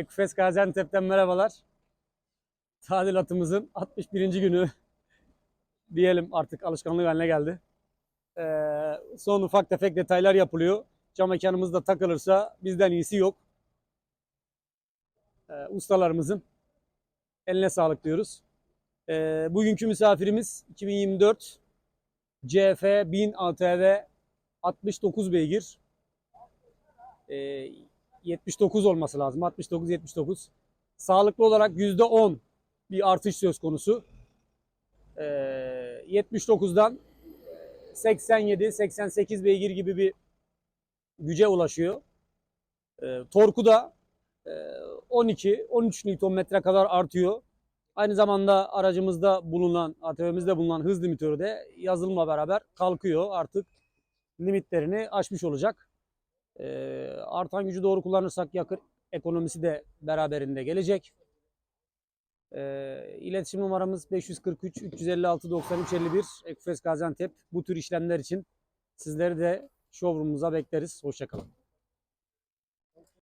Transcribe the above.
Ekufes Gaziantep'ten merhabalar. Tadilatımızın 61. günü diyelim artık alışkanlık haline geldi. Ee, son ufak tefek detaylar yapılıyor. Cam mekanımız da takılırsa bizden iyisi yok. Ee, ustalarımızın eline sağlık diyoruz. Ee, bugünkü misafirimiz 2024 CF 1000 ATV 69 beygir. Ee, 79 olması lazım. 69-79. Sağlıklı olarak %10 bir artış söz konusu. Ee, 79'dan 87-88 beygir gibi bir güce ulaşıyor. Ee, torku da e, 12-13 Nm kadar artıyor. Aynı zamanda aracımızda bulunan, ATV'mizde bulunan hız limitörü de yazılımla beraber kalkıyor. Artık limitlerini aşmış olacak. Ee, artan gücü doğru kullanırsak yakıt ekonomisi de beraberinde gelecek. Ee, iletişim numaramız 543 356 93 51 Ekufes Gaziantep. Bu tür işlemler için sizleri de showroom'umuza bekleriz. Hoşçakalın.